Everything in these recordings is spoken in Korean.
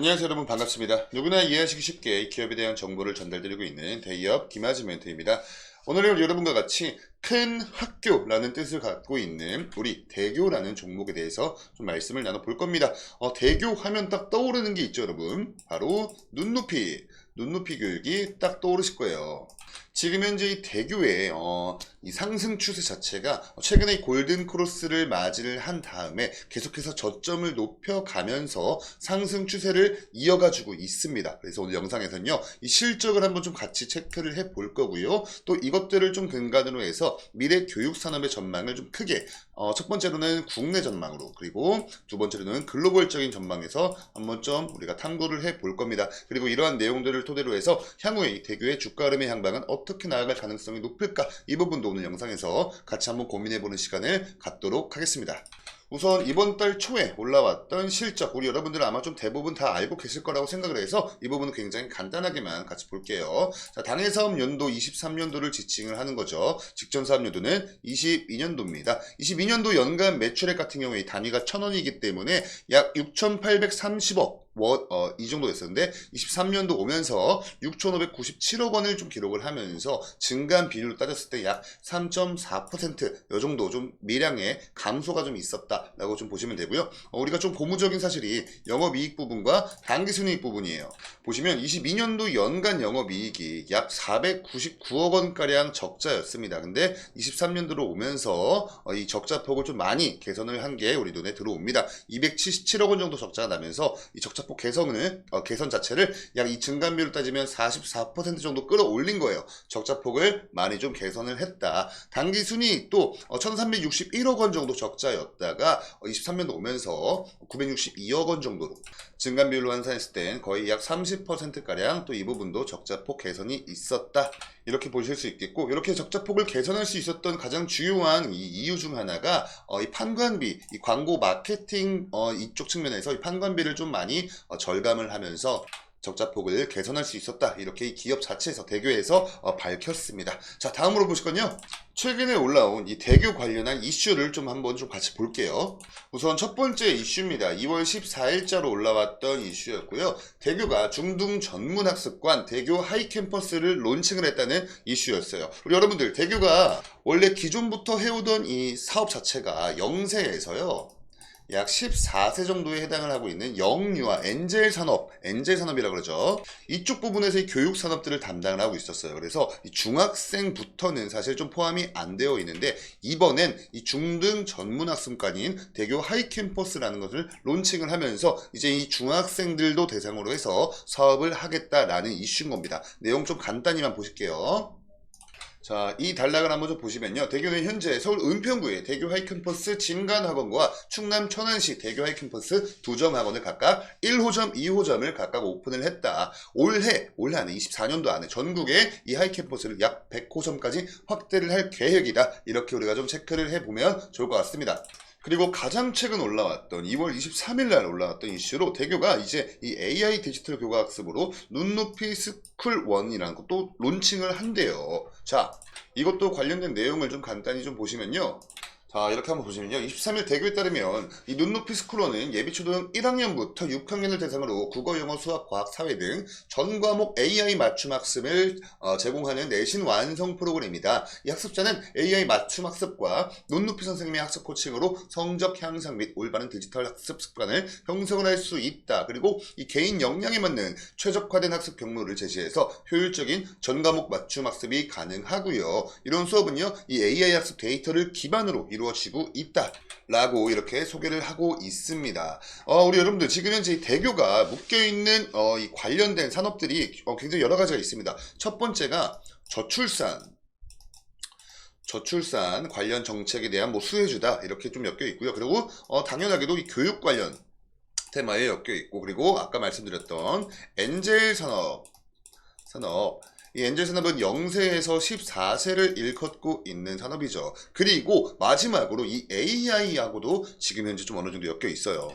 안녕하세요 여러분 반갑습니다. 누구나 이해하시기 쉽게 기업에 대한 정보를 전달드리고 있는 대기업 김아지 멘토입니다. 오늘은 여러분과 같이 큰 학교라는 뜻을 갖고 있는 우리 대교라는 종목에 대해서 좀 말씀을 나눠볼 겁니다. 어, 대교 하면 딱 떠오르는 게 있죠 여러분. 바로 눈높이. 눈높이 교육이 딱 떠오르실 거예요. 지금 현재 이 대교의 어, 이 상승 추세 자체가 최근에 이 골든 크로스를 맞이를 한 다음에 계속해서 저점을 높여가면서 상승 추세를 이어가지고 있습니다. 그래서 오늘 영상에서는요, 이 실적을 한번 좀 같이 체크를 해 볼 거고요. 또 이것들을 좀 근간으로 해서 미래 교육 산업의 전망을 좀 크게 어, 첫 번째로는 국내 전망으로 그리고 두 번째로는 글로벌적인 전망에서 한번 좀 우리가 탐구를 해 볼 겁니다. 그리고 이러한 내용들을 토대로 해서 향후에 이 대교의 주가 흐름의 향방은 어떻게 나아갈 가능성이 높을까 이 부분도 오늘 영상에서 같이 한번 고민해 보는 시간을 갖도록 하겠습니다. 우선 이번 달 초에 올라왔던 실적 우리 여러분들은 아마 좀 대부분 다 알고 계실 거라고 생각을 해서 이 부분은 굉장히 간단하게만 같이 볼게요. 자, 당해 사업 연도 23년도를 지칭을 하는 거죠. 직전 사업 연도는 22년도입니다. 22년도 연간 매출액 같은 경우에 이 단위가 1000원이기 때문에 약 6,830억 원, 어, 이 정도 됐었는데 23년도 오면서 6,597억 원을 좀 기록을 하면서 증가한 비율로 따졌을 때 약 3.4%요 정도 좀 미량의 감소가 좀 있었다라고 좀 보시면 되고요. 어, 우리가 좀 고무적인 사실이 영업이익 부분과 당기순이익 부분이에요. 보시면 22년도 연간 영업이익이 약 499억 원가량 적자였습니다. 근데 23년도로 오면서 어, 이 적자폭을 좀 많이 개선을 한 게 우리 눈에 들어옵니다. 277억 원 정도 적자가 나면서 이 적자 폭 개선을 어, 개선 자체를 약 이 증감비로 따지면 44% 정도 끌어올린 거예요. 적자폭을 많이 좀 개선을 했다. 단기 순이익도 어, 1,361억 원 정도 적자였다가 어, 23년도 오면서 962억 원 정도로 증감 비율로 환산했을 땐 거의 약 30%가량 또 이 부분도 적자폭 개선이 있었다. 이렇게 보실 수 있겠고, 이렇게 적자폭을 개선할 수 있었던 가장 주요한 이 이유 중 하나가, 어, 이 판관비, 이 광고 마케팅, 어, 이쪽 측면에서 이 판관비를 좀 많이 어, 절감을 하면서 적자폭을 개선할 수 있었다. 이렇게 이 기업 자체에서 대교에서 어, 밝혔습니다. 자, 다음으로 보실 건요. 최근에 올라온 이 대교 관련한 이슈를 좀 한번 좀 같이 볼게요. 우선 첫 번째 이슈입니다. 2월 14일자로 올라왔던 이슈였고요. 대교가 중등 전문학습관 대교 하이캠퍼스를 론칭을 했다는 이슈였어요. 우리 여러분들 대교가 원래 기존부터 해오던 이 사업 자체가 영세에서요. 약 14세 정도에 해당을 하고 있는 영유아 엔젤 산업, 엔젤 산업이라고 그러죠. 이쪽 부분에서 이 교육 산업들을 담당을 하고 있었어요. 그래서 이 중학생부터는 사실 좀 포함이 안 되어 있는데 이번엔 이 중등 전문 학습관인 대교 하이 캠퍼스라는 것을 론칭을 하면서 이제 이 중학생들도 대상으로 해서 사업을 하겠다라는 이슈인 겁니다. 내용 좀 간단히만 보실게요. 자, 이 단락을 한번 좀 보시면요. 대교는 현재 서울 은평구의 대교 하이캠퍼스 진간학원과 충남 천안시 대교 하이캠퍼스 두 점 학원을 각각 1호점, 2호점을 각각 오픈을 했다. 올해, 올해 안에 24년도 안에 전국에 이 하이캠퍼스를 약 100호점까지 확대를 할 계획이다. 이렇게 우리가 좀 체크를 해보면 좋을 것 같습니다. 그리고 가장 최근 올라왔던 2월 23일 날 올라왔던 이슈로 대교가 이제 이 AI 디지털 교과 학습으로 눈높이 스쿨 1이라는 것도 론칭을 한대요. 자, 이것도 관련된 내용을 좀 간단히 좀 보시면요. 자, 이렇게 한번 보시면요. 23일 대교에 따르면 이 눈높이 스쿨원은 예비초등 1학년부터 6학년을 대상으로 국어, 영어, 수학, 과학, 사회 등 전 과목 AI 맞춤 학습을 어, 제공하는 내신 완성 프로그램이다. 이 학습자는 AI 맞춤 학습과 눈높이 선생님의 학습 코칭으로 성적 향상 및 올바른 디지털 학습 습관을 형성을 할 수 있다. 그리고 이 개인 역량에 맞는 최적화된 학습 경로를 제시해서 효율적인 전 과목 맞춤 학습이 가능하고요. 이런 수업은요, 이 AI 학습 데이터를 기반으로 이루어지고 있다. 라고 이렇게 소개를 하고 있습니다. 어, 우리 여러분들 지금 현재 이 대교가 묶여있는 어, 이 관련된 산업들이 어, 굉장히 여러 가지가 있습니다. 첫 번째가 저출산, 저출산 관련 정책에 대한 뭐 수혜주다 이렇게 좀 엮여 있고요. 그리고 어, 당연하게도 이 교육 관련 테마에 엮여 있고 그리고 아까 말씀드렸던 엔젤 산업 산업 이 엔젤 산업은 0세에서 14세를 일컫고 있는 산업이죠. 그리고 마지막으로 이 AI하고도 지금 현재 좀 어느 정도 엮여 있어요.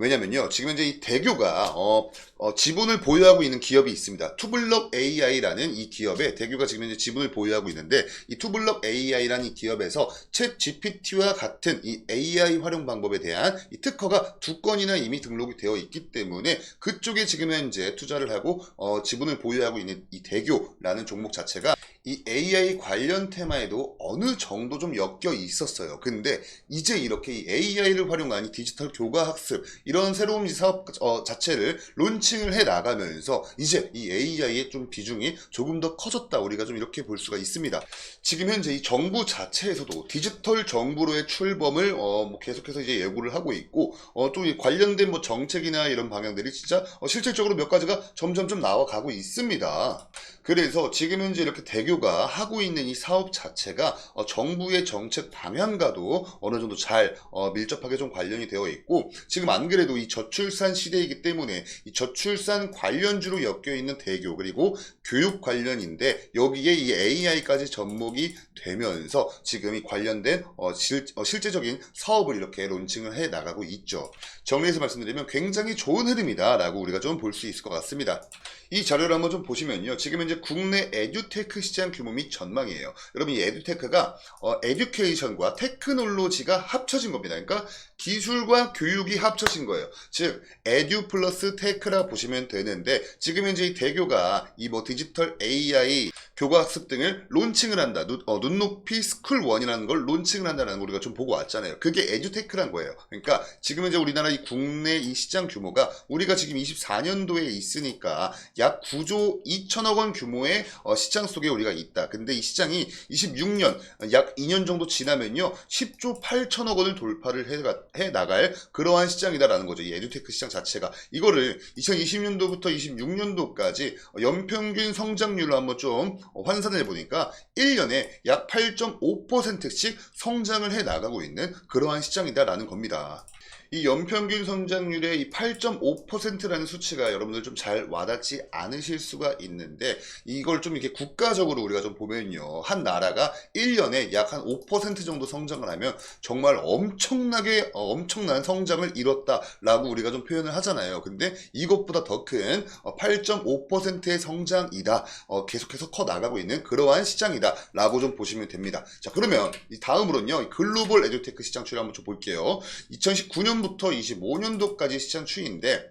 왜냐면요. 지금 현재 이 대교가 어, 어, 지분을 보유하고 있는 기업이 있습니다. 투블럭 AI라는 이 기업에 대교가 지금 현재 지분을 보유하고 있는데 이 투블럭 AI라는 이 기업에서 챗 GPT와 같은 이 AI 활용 방법에 대한 이 특허가 두 건이나 이미 등록이 되어 있기 때문에 그쪽에 지금 현재 투자를 하고 어, 지분을 보유하고 있는 이 대교라는 종목 자체가 이 AI 관련 테마에도 어느 정도 좀 엮여 있었어요. 근데 이제 이렇게 이 AI를 활용한 이 디지털 교과 학습 이런 새로운 이 사업 어, 자체를 론칭을 해 나가면서 이제 이 AI의 좀 비중이 조금 더 커졌다 우리가 좀 이렇게 볼 수가 있습니다. 지금 현재 이 정부 자체에서도 디지털 정부로의 출범을 어, 뭐 계속해서 이제 예고를 하고 있고 어, 또이 관련된 뭐 정책이나 이런 방향들이 진짜 어, 실질적으로 몇 가지가 점점점 나와가고 있습니다. 그래서 지금 현재 이렇게 대교가 하고 있는 이 사업 자체가 어, 정부의 정책 방향과도 어느 정도 잘 어, 밀접하게 좀 관련이 되어 있고 지금 안 그래도 이 저출산 시대이기 때문에 이 저출산 관련주로 엮여 있는 대교 그리고 교육 관련인데 여기에 이 AI까지 접목이 되면서 지금 이 관련된 어, 실, 어, 실제적인 사업을 이렇게 론칭을 해 나가고 있죠. 정리해서 말씀드리면 굉장히 좋은 흐름이다라고 우리가 좀 볼 수 있을 것 같습니다. 이 자료를 한번 좀 보시면요. 지금 현재 국내 에듀테크 시장 규모 및 전망이에요. 여러분 이 에듀테크가 어, 에듀케이션과 테크놀로지가 합쳐진 겁니다. 그러니까 기술과 교육이 합쳐진 거예요. 즉 에듀 플러스 테크라 보시면 되는데 지금 현재 이 대교가 이 뭐 디지털 AI 교과 학습 등을 론칭을 한다. 눈, 어, 눈높이 스쿨 원이라는 걸 론칭을 한다는 걸 우리가 좀 보고 왔잖아요. 그게 에듀테크란 거예요. 그러니까 지금 현재 우리나라 이 국내 이 시장 규모가 우리가 지금 24년도에 있으니까 약 9조 2천억 원 규모의 어, 시장 속에 우리가 있다. 근데 이 시장이 26년 약 2년 정도 지나면요 10조 8천억 원을 돌파를 해, 해 나갈 그러한 시장이다 라는 거죠. 이 에듀테크 시장 자체가 이거를 2020년도부터 26년도까지 연평균 성장률로 한번 좀 어, 환산을 해보니까 1년에 약 8.5%씩 성장을 해 나가고 있는 그러한 시장이다라는 겁니다. 이 연평균 성장률의 이 8.5%라는 수치가 여러분들 좀 잘 와닿지 않으실 수가 있는데 이걸 좀 이렇게 국가적으로 우리가 좀 보면요. 한 나라가 1년에 약 한 5% 정도 성장을 하면 정말 엄청나게 어, 엄청난 성장을 이뤘다라고 우리가 좀 표현을 하잖아요. 근데 이것보다 더 큰 8.5%의 성장이다. 어, 계속해서 커 나가고 있는 그러한 시장이다라고 좀 보시면 됩니다. 자, 그러면 이 다음으로는요. 이 글로벌 에듀테크 시장 추이 한번 좀 볼게요. 2019년 부터 25년도까지 시장 추이인데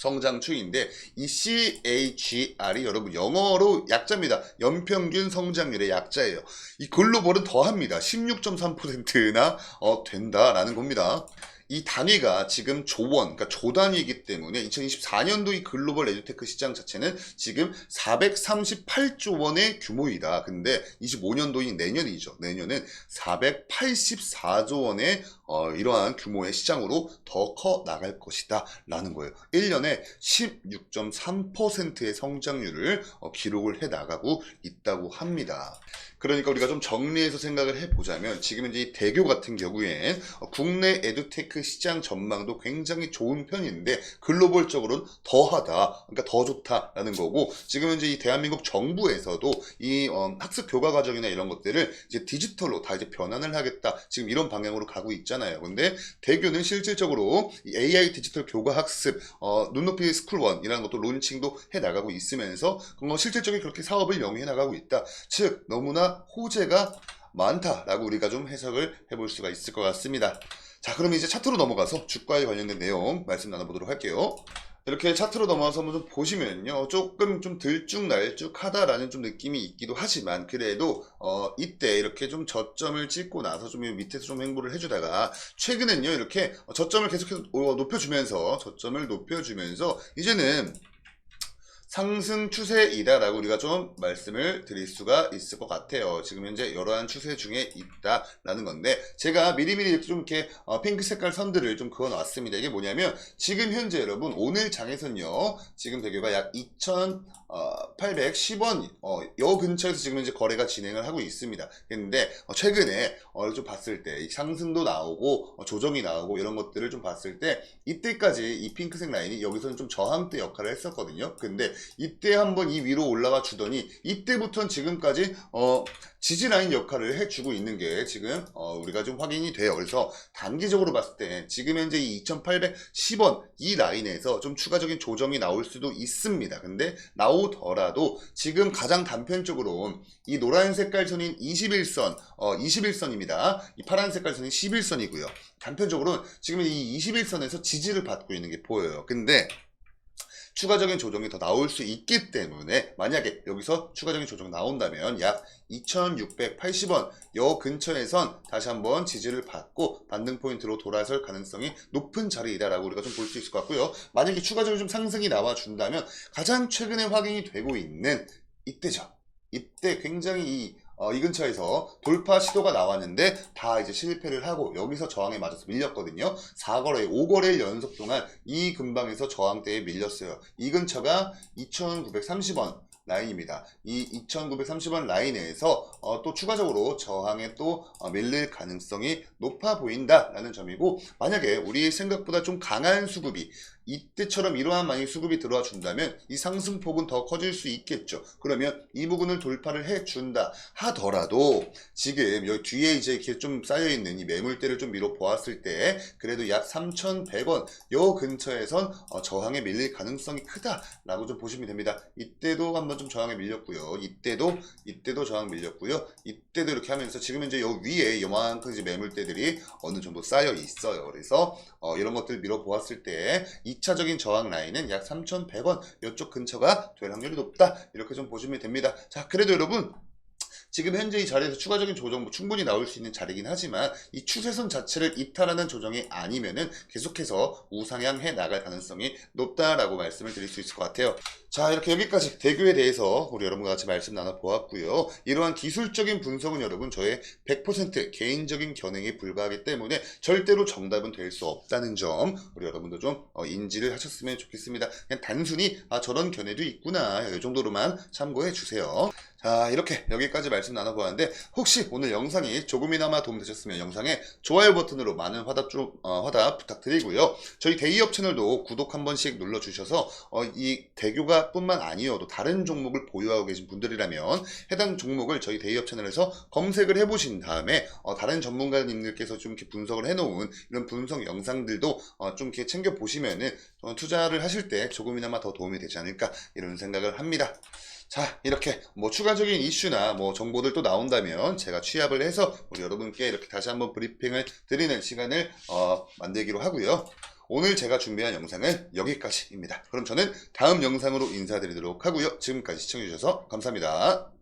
성장 추이인데 이 CAGR이 여러분 영어로 약자입니다. 연평균 성장률의 약자예요. 이 글로벌은 더합니다. 16.3%나 어, 된다라는 겁니다. 이 단위가 지금 조원, 그러니까 조 단위이기 때문에 2024년도 이 글로벌 에듀테크 시장 자체는 지금 438조 원의 규모이다. 근데 25년도인 내년이죠. 내년은 484조 원의 어, 이러한 규모의 시장으로 더 커 나갈 것이다. 라는 거예요. 1년에 16.3%의 성장률을 어, 기록을 해 나가고 있다고 합니다. 그러니까 우리가 좀 정리해서 생각을 해보자면 지금 이제 이 대교 같은 경우엔 어, 국내 에듀테크 시장 전망도 굉장히 좋은 편인데 글로벌적으로는 더하다, 그러니까 더 좋다라는 거고 지금 이제 이 대한민국 정부에서도 이 어, 학습 교과 과정이나 이런 것들을 이제 디지털로 다 이제 변환을 하겠다 지금 이런 방향으로 가고 있잖아요. 근데 대교는 실질적으로 이 AI 디지털 교과 학습 어, 눈높이 스쿨원이라는 것도 론칭도 해 나가고 있으면서 어, 실질적인 그렇게 사업을 영위해 나가고 있다. 즉 너무나 호재가 많다라고 우리가 좀 해석을 해볼 수가 있을 것 같습니다. 자, 그럼 이제 차트로 넘어가서 주가에 관련된 내용 말씀 나눠보도록 할게요. 이렇게 차트로 넘어가서 한번 좀 보시면요. 조금 좀 들쭉날쭉하다라는 좀 느낌이 있기도 하지만 그래도 어 이때 이렇게 좀 저점을 찍고 나서 좀 밑에서 좀 행보를 해주다가 최근엔요. 이렇게 저점을 계속해서 어, 높여주면서 저점을 높여주면서 이제는 상승 추세이다라고 우리가 좀 말씀을 드릴 수가 있을 것 같아요. 지금 현재 이러한 추세 중에 있다라는 건데 제가 미리미리 좀 이렇게 어, 핑크 색깔 선들을 좀 그어 놨습니다. 이게 뭐냐면 지금 현재 여러분 오늘 장에서는요. 지금 대교가 약 2,810원 어, 요 근처에서 지금 현재 거래가 진행을 하고 있습니다. 어, 최근에 어, 좀 봤을 때 상승도 나오고 어, 조정이 나오고 이런 것들을 좀 봤을 때 이때까지 이 핑크색 라인이 여기서는 좀 저항대 역할을 했었거든요. 근데 이때 한번 이 위로 올라와 주더니 이때부터는 지금까지 어 지지 라인 역할을 해주고 있는 게 지금 어, 우리가 좀 확인이 돼요. 그래서 단기적으로 봤을 때 지금 현재 이 2,810원 이 라인에서 좀 추가적인 조정이 나올 수도 있습니다. 근데 나오더라도 지금 가장 단편적으로 이 노란 색깔 선인 21선, 어, 21선입니다. 이 파란 색깔 선인 11선이고요. 단편적으로 지금 이 21선에서 지지를 받고 있는 게 보여요. 근데 추가적인 조정이 더 나올 수 있기 때문에 만약에 여기서 추가적인 조정 나온다면 약 2680원 여 근처에선 다시 한번 지지를 받고 반등 포인트로 돌아설 가능성이 높은 자리이다라고 우리가 좀 볼 수 있을 것 같고요. 만약에 추가적으로 좀 상승이 나와 준다면 가장 최근에 확인이 되고 있는 이때죠. 이때 굉장히 이, 어, 이 근처에서 돌파 시도가 나왔는데 다 이제 실패를 하고 여기서 저항에 맞아서 밀렸거든요. 4거래, 5거래일 연속 동안 이 근방에서 저항대에 밀렸어요. 이 근처가 2,930원 라인입니다. 이 2,930원 라인에서 어, 또 추가적으로 저항에 또 어, 밀릴 가능성이 높아 보인다라는 점이고 만약에 우리 생각보다 좀 강한 수급이 이때처럼 이러한 많이 수급이 들어와 준다면 이 상승폭은 더 커질 수 있겠죠. 그러면 이 부분을 돌파를 해 준다 하더라도 지금 여기 뒤에 이제 이렇게 좀 쌓여 있는 이 매물대를 좀 미뤄 보았을 때 그래도 약 3,100원 요 근처에선 어, 저항에 밀릴 가능성이 크다라고 좀 보시면 됩니다. 이때도 한번 좀 저항에 밀렸고요. 이때도 이때도 저항 밀렸고요. 이때도 이렇게 하면서 지금 현재 요 위에 요만큼 이제 매물대들이 어느 정도 쌓여 있어요. 그래서 어, 이런 것들 밀어 보았을 때2 차적인 저항 라인은 약 3,100원 이쪽 근처가 될 확률이 높다 이렇게 좀 보시면 됩니다. 자 그래도 여러분 지금 현재 이 자리에서 추가적인 조정 뭐 충분히 나올 수 있는 자리긴 하지만 이 추세선 자체를 이탈하는 조정이 아니면은 계속해서 우상향해 나갈 가능성이 높다라고 말씀을 드릴 수 있을 것 같아요. 자 이렇게 여기까지 대교에 대해서 우리 여러분과 같이 말씀 나눠보았고요. 이러한 기술적인 분석은 여러분 저의 100% 개인적인 견해에 불과하기 때문에 절대로 정답은 될 수 없다는 점 우리 여러분도 좀 어, 인지를 하셨으면 좋겠습니다. 그냥 단순히 아 저런 견해도 있구나 이 정도로만 참고해 주세요. 자 이렇게 여기까지 말씀 나눠보았는데 혹시 오늘 영상이 조금이나마 도움되셨으면 영상에 좋아요 버튼으로 많은 화답 좀 어, 화답 부탁드리고요. 저희 데이업 채널도 구독 한 번씩 눌러주셔서 어, 이 대교가 뿐만 아니어도 다른 종목을 보유하고 계신 분들이라면 해당 종목을 저희 데이업 채널에서 검색을 해보신 다음에 어, 다른 전문가님들께서 좀 이렇게 분석을 해놓은 이런 분석 영상들도 어, 좀 이렇게 챙겨 보시면은 어, 투자를 하실 때 조금이나마 더 도움이 되지 않을까 이런 생각을 합니다. 자, 이렇게 뭐 추가적인 이슈나 뭐 정보들 또 나온다면 제가 취합을 해서 우리 여러분께 이렇게 다시 한번 브리핑을 드리는 시간을 어, 만들기로 하고요. 오늘 제가 준비한 영상은 여기까지입니다. 그럼 저는 다음 영상으로 인사드리도록 하고요. 지금까지 시청해주셔서 감사합니다.